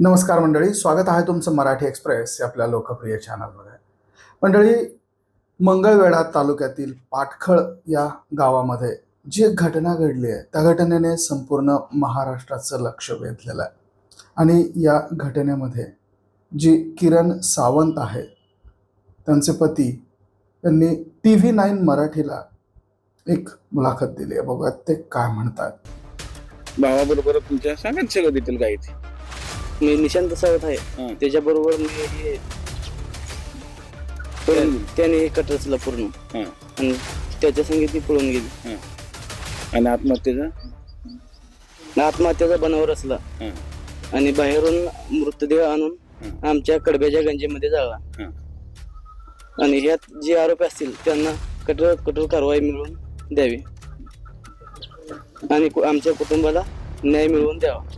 नमस्कार मंडळी स्वागत आहे तुमचं मराठी एक्सप्रेस या आपल्या लोकप्रिय चॅनलमध्ये. मंडळी मंगळवेढा तालुक्यातील पाटखळ या गावामध्ये जी एक घटना घडली आहे त्या घटनेने संपूर्ण महाराष्ट्राचं लक्ष वेधलेलं आहे. आणि या घटनेमध्ये जी किरण सावंत आहे त्यांचे पती त्यांनी टी व्ही नाईन मराठीला एक मुलाखत दिली आहे. बघा ते काय म्हणतात. भावाबरोबर तुमच्या सांगा सगळं डिटेल काय मी निशांत सावत आहे. त्याच्याबरोबर मी हे पळून गेली. त्याने हे कट रचला पूर्ण हं. आणि त्याच्या संगीत ती पळून गेली आणि आत्महत्येचा आत्महत्याचा बनावर रचला हं. आणि बाहेरून मृतदेह आणून. आमच्या कडब्याच्या गंजीमध्ये जाळला हं. आणि ह्यात जे आरोपी असतील त्यांना कठोर कठोर कारवाई मिळवून द्यावी आणि कु- आमच्या कुटुंबाला न्याय मिळवून द्यावा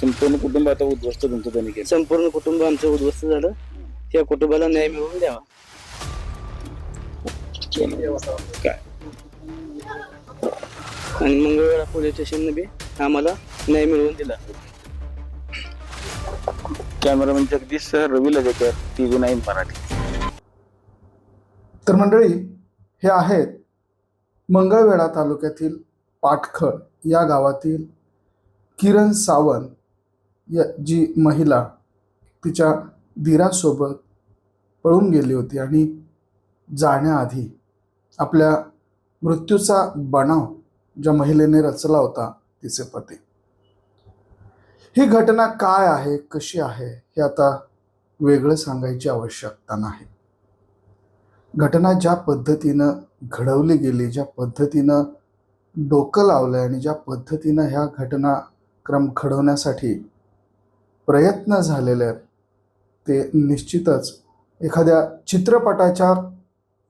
संपूर्ण कुटुंब आता उद्ध्वस्त तुमचं त्यांनी केलं. संपूर्ण कुटुंब आमचं उद्ध्वस्त झालं. त्या कुटुंबाला न्याय मिळवून द्यावा. काय? आणि मंगळवेढा पोलीस स्टेशनने बी आम्हाला न्याय मिळवून दिला. Cameraman Jagdish sir Ravi Lagekar T V nine Marathi. तर मंडळी हे आहेत मंगळवेढा तालुक्यातील पाटखळ या गावातील किरण सावंत या जी महिला तिच्या धीरासोबत पळून गेली होती आणि जाण्याआधी आपल्या मृत्यूचा बनाव ज्या महिलेने रचला होता तिचे पती. ही घटना काय आहे कशी आहे हे आता वेगळं सांगायची आवश्यकता नाही. घटना ज्या पद्धतीनं घडवली गेली ज्या पद्धतीनं डोकं लावलं आणि ज्या पद्धतीनं ह्या घटनाक्रम घडवण्यासाठी प्रयत्न झालेले आहेत. ते निश्चितच एखाद्या चित्रपटाच्या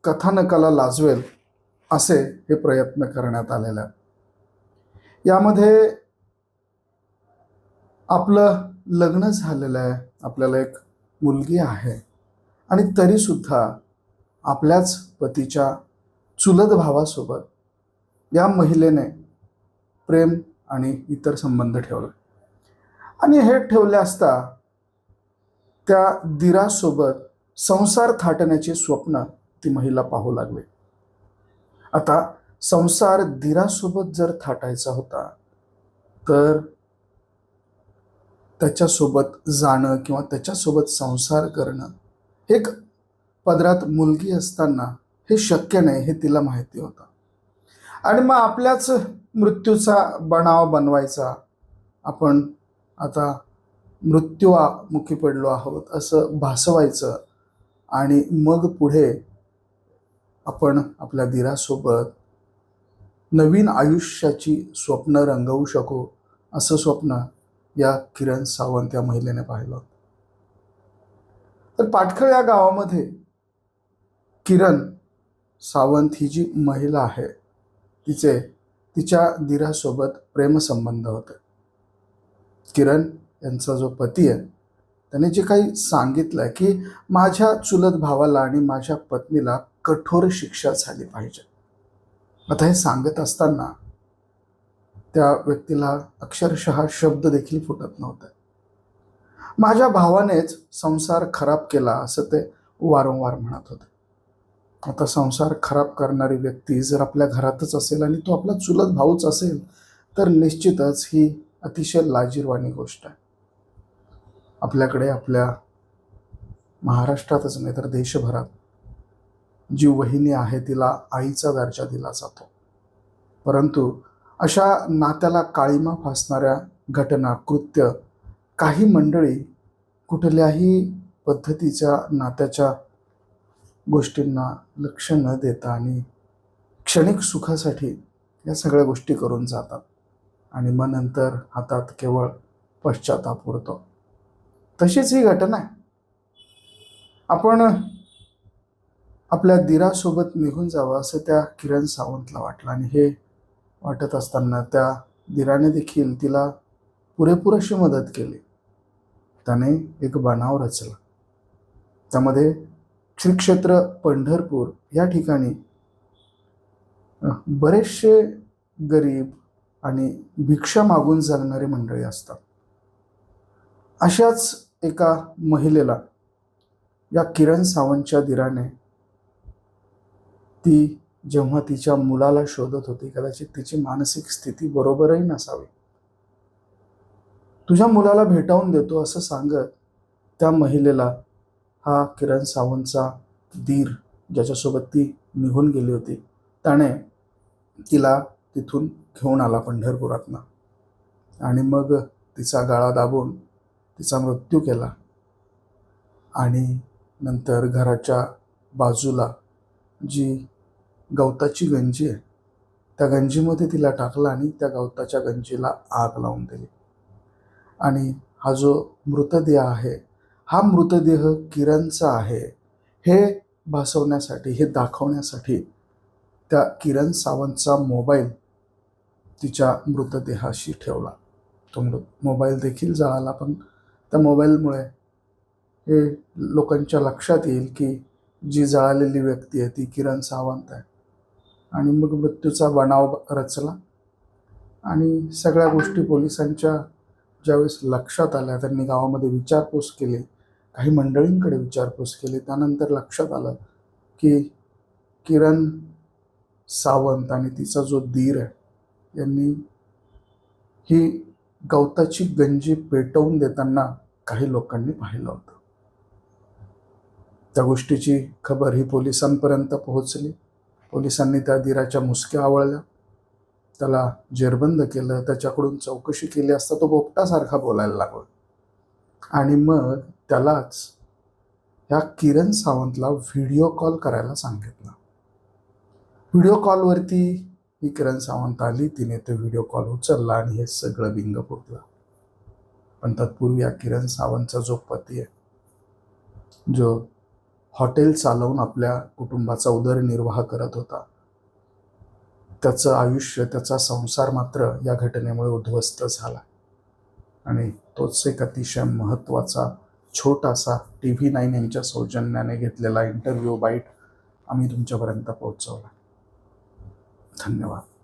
कथानकाला लाजवेल असे हे प्रयत्न करण्यात आलेले आहेत. यामध्ये आपलं लग्न झालेलं आहे. आपल्याला एक मुलगी आहे. आणि तरीसुद्धा आपल्याच पतीच्या चुलत भावासोबत या महिलेने प्रेम आणि इतर संबंध ठेवले. आणि हे ठेवले असता त्या दिरासोबत संसार थाटण्याचे स्वप्न ती महिला पाहू लागली. आता संसार दिरासोबत जर थाटायचा होता तर त्याच्यासोबत जाणं किंवा त्याच्यासोबत संसार करणं एक पदरात मुलगी असताना हे शक्य नाही हे तिला माहिती होतं. आणि मग आपल्याच मृत्यूचा बनाव बनवायचा आपण आता मृत्यूमुखी पडलो आहोत असं भासवायचं आणि मग पुढे आपण आपल्या दिरासोबत नवीन आयुष्याची स्वप्न रंगवू शकू असं स्वप्न या किरण सावंत या महिलेने पाहिलं होतं. तर पाटखळ या गावामध्ये किरण सावंत ही जी महिला आहे तिचे तिच्या दिरासोबत प्रेमसंबंध होते किरण यांचा जो पती आहे त्याने जे काही सांगितलं आहे की माझ्या चुलत भावाला आणि माझ्या पत्नीला कठोर शिक्षा झाली पाहिजे. आता हे सांगत असताना त्या व्यक्तीला अक्षरशः शब्द देखील फुटत नव्हते. माझ्या भावानेच संसार खराब केला असं ते वारंवार म्हणत होते. आता संसार खराब करणारी व्यक्ती जर आपल्या घरातच असेल आणि तो आपला चुलत भाऊच असेल तर निश्चितच ही अतिशय लाजीरवाणी गोष्ट आहे. आपल्याकडे आपल्या महाराष्ट्रातच नाही तर देशभरात जी वहिनी आहे तिला आईचा दर्जा दिला जातो. परंतु अशा नात्याला काळीमा फासणाऱ्या घटना कृत्य काही मंडळी कुठल्याही पद्धतीच्या नात्याच्या गोष्टींना लक्ष न देता आणि क्षणिक सुखासाठी या सगळ्या गोष्टी करून जातात. आणि मग नंतर हातात केवळ पश्चाताप उरतो. तशीच ही घटना आहे. आपण आपल्या दिरासोबत निघून जावं असं त्या किरण सावंतला वाटलं आणि हे वाटत असताना त्या दिराने देखील तिला पुरेपूर अशी मदत केली. त्याने एक बनाव रचला. त्यामध्ये श्री क्षेत्र पंढरपूर या ठिकाणी बरेचसे गरीब आणि भिक्षा मागून जगणारी मंडळी असतात. अशाच एका महिलेला या किरण सावंतच्या दिराने ती जेव्हा तिच्या मुलाला शोधत होती कदाचित तिची मानसिक स्थिती बरोबरही नसावी. तुझ्या मुलाला भेटावून देतो असं सांगत त्या महिलेला हा किरण सावंतचा दीर ज्याच्यासोबत ती निघून गेली होती त्याने तिला तिथून घेऊन आला पंढरपुरातनं. आणि मग तिचा गाळा दाबून तिचा मृत्यू केला. आणि नंतर घराच्या बाजूला जी गवताची गंजी आहे त्या गंजीमध्ये तिला टाकला आणि त्या गवताच्या गंजीला आग लावून दिली. आणि हा जो मृतदेह आहे हा मृतदेह किरणचा आहे हे भासवण्यासाठी हे दाखवण्यासाठी त्या किरण सावंतचा मोबाईल तिच्या मृतदेहाशी ठेवला. तो मृ मोबाईल देखील जळाला पण त्या मोबाईलमुळे हे लोकांच्या लक्षात येईल की जी जळालेली व्यक्ती आहे ती किरण सावंत आहे. आणि मग मृत्यूचा बनाव रचला. आणि सगळ्या गोष्टी पोलिसांच्या ज्यावेळेस लक्षात आल्या त्यांनी गावामध्ये विचारपूस केली काही मंडळींकडे विचारपूस केली. त्यानंतर लक्षात आलं की किरण सावंत आणि तिचा जो धीर आहे यांनी ही गवताची गंजी पेटवून देताना काही लोकांनी पाहिलं होतं. त्या गोष्टीची खबर ही पोलिसांपर्यंत पोहोचली. पोलिसांनी त्या दिराच्या मुसक्या आवळल्या. त्याला जेरबंद केलं त्याच्याकडून चौकशी केली असता तो बोपटासारखा बोलायला लागला. आणि मग त्यालाच ह्या किरण सावंतला व्हिडिओ कॉल करायला सांगितलं. व्हिडिओ कॉलवरती ही किरण सावंत आली तिने ते व्हिडिओ कॉल उचलला आणि हे सगळं बिंग फुटलं. पण तत्पूर्वी या किरण सावंतचा जो पती आहे जो हॉटेल चालवून आपल्या कुटुंबाचा उदरनिर्वाह करत होता त्याचं आयुष्य त्याचा संसार मात्र या घटनेमुळे उद्ध्वस्त झाला. आणि तोच एक अतिशय महत्त्वाचा छोटासा टी व्ही नाईन यांच्या सौजन्याने घेतलेला इंटरव्ह्यू बाईट आम्ही तुमच्यापर्यंत पोहोचवला. धन्यवाद.